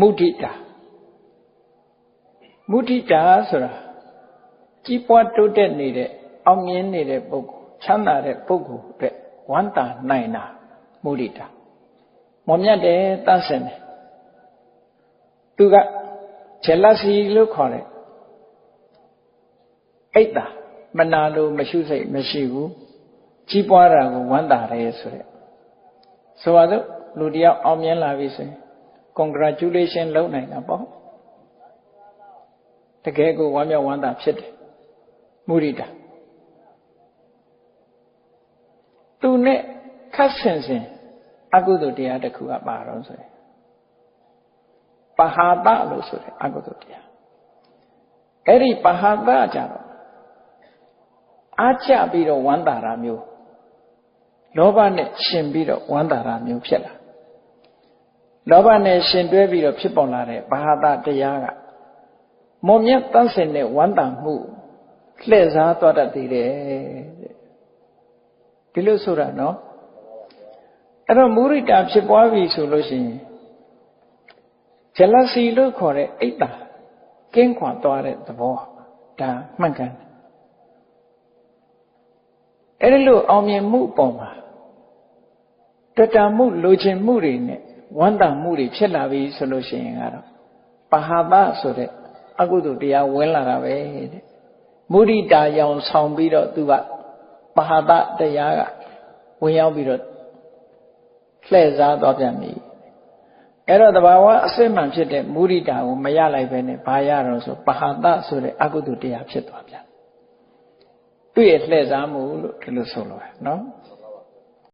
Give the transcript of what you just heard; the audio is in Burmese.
မုဒိတာမုဒိတာဆိုတာကြီးပွားတိုးတက်နေတဲ့အောင်မြင်နေတဲ့ပုဂ္ဂိုလ်ချမ်းသာတဲ့ပုဂ္ဂိုလ်အတွက်ဝမ်းသာနိုင်တာမုဒိတာမော်မြတ်တယ်တတ်ဆင်တယ်သူကဂျလစီလို့ခေါ်တယ်အိတ်တာမနာလို့မရှိစိတ်မရှိဘူးကြီးပွားတာကိုဝမ်းသာတယ်ဆိုတဲ့ဆိုပါတော့လူတယောက်အောင်မြင်လာပြီဆိုရင် congratulation လုပ်နိုင်တာပေါ့တကယ်ကိုဝမ်းမြောက်ဝမ်းသာဖြစ်တယ်မုရိဒသူနဲ့ခတ်ဆင်ဆင်အကုသိုလ်တရားတစ်ခုကပါတော့ဆိုရင်ပဟာတလို့ဆိုတယ်အကုသိုလ်တရားအဲ့ဒီပဟာတကြတော့အားကျပြီးတော့ဝမ်းသာတာမျိုးလောဘနဲ့ရှင်ပြီးတော့ဝမ်းသာတာမျိုးဖြစ်လာ လောဘနဲ့ရှင်တွဲပြီးတော့ဖြစ်ပေါ်လာတဲ့ဘာဟာတတရားကမွန်မြတ်တန်းစင်တဲ့ဝမ်းသာမှုလှည့်စားသွားတတ်သေးတယ်ဒီလိုဆိုတာနော်အဲ့တော့မုရိတာဖြစ်ပွားပြီဆိုလို့ရှိရင်ဂျလစီလို့ခေါ်တဲ့အိတ်တာကင်းခွာသွားတဲ့သဘောဒါမှန်ကန်အဲ့ဒီလိုအောင်မြင်မှုပုံမှာတတမှုလိုချင်မှုတွေနဲ့ ဝမ်းသာမှုတွေဖြစ်လာပြီဆိုလို့ရှိရင်ကတော့ပဟာသဆိုတဲ့အကုသိုလ်တရားဝင်လာတာပဲတဲ့မုဒိတာရောင်ဆောင်ပြီးတော့သူကပဟာသတရားကဝင်ရောက်ပြီးတော့လှည့်စားသွားပြန်ပြီအဲ့တော့တဘာဝအစစ်မှန်ဖြစ်တဲ့မုဒိတာကိုမရလိုက်ပဲနဲ့ဘာရတော့ဆိုပဟာသဆိုတဲ့အကုသိုလ်တရားဖြစ်သွားပြန်သူ့ရဲ့လှည့်စားမှုလို့ဒီလိုဆိုလိုရနော်